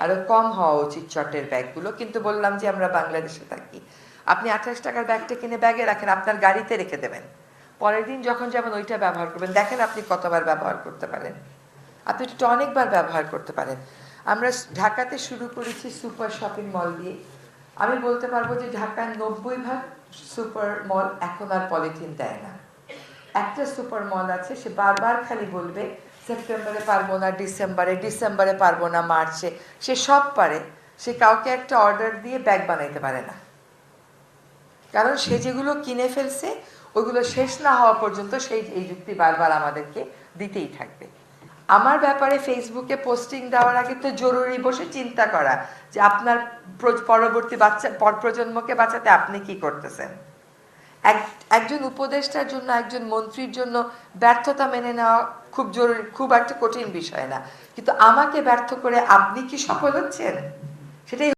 আরও কম হওয়া উচিত চটের ব্যাগগুলো। কিন্তু বললাম যে আমরা বাংলাদেশে থাকি। আপনি আঠাশ টাকার ব্যাগটা কিনে ব্যাগে রাখেন, আপনার গাড়িতে রেখে দেবেন। পরের দিন যখন যাবেন ওইটা ব্যবহার করবেন, দেখেন আপনি কতবার ব্যবহার করতে পারেন। আপনি এটা অনেকবার ব্যবহার করতে পারেন। আমরা ঢাকাতে শুরু করেছি সুপার শপিং মল দিয়ে। আমি বলতে পারব যে ঢাকার নব্বই ভাগ সুপার মল এখন আর পলিথিন দেয় না। একটা সুপার মল আছে, সে বারবার খালি বলবে, সেপ্টেম্বরে পারব না, ডিসেম্বরে ডিসেম্বরে পারব না, মার্চে। সে সব পারে, সে কাউকে একটা অর্ডার দিয়ে ব্যাগ বানাইতে পারে না। কারণ সে যেগুলো কিনে ফেলছে, ওইগুলো শেষ না হওয়া পর্যন্ত সেই, এই যুক্তি বারবার আমাদেরকে দিতেই থাকবে। আমার ব্যাপারে ফেসবুকে পোস্টিং দেওয়ার আগে তো জরুরি বসে চিন্তা করা যে আপনার পরবর্তী বাচ্চা পর প্রজন্মকে বাঁচাতে আপনি কি করতেছেন। এক- একজন উপদেষ্টার জন্য, একজন মন্ত্রীর জন্য ব্যর্থতা মেনে নেওয়া খুব জরুরি, খুব একটা কঠিন বিষয় না। কিন্তু আমাকে ব্যর্থ করে আপনি কি সফল হচ্ছেন? সেটাই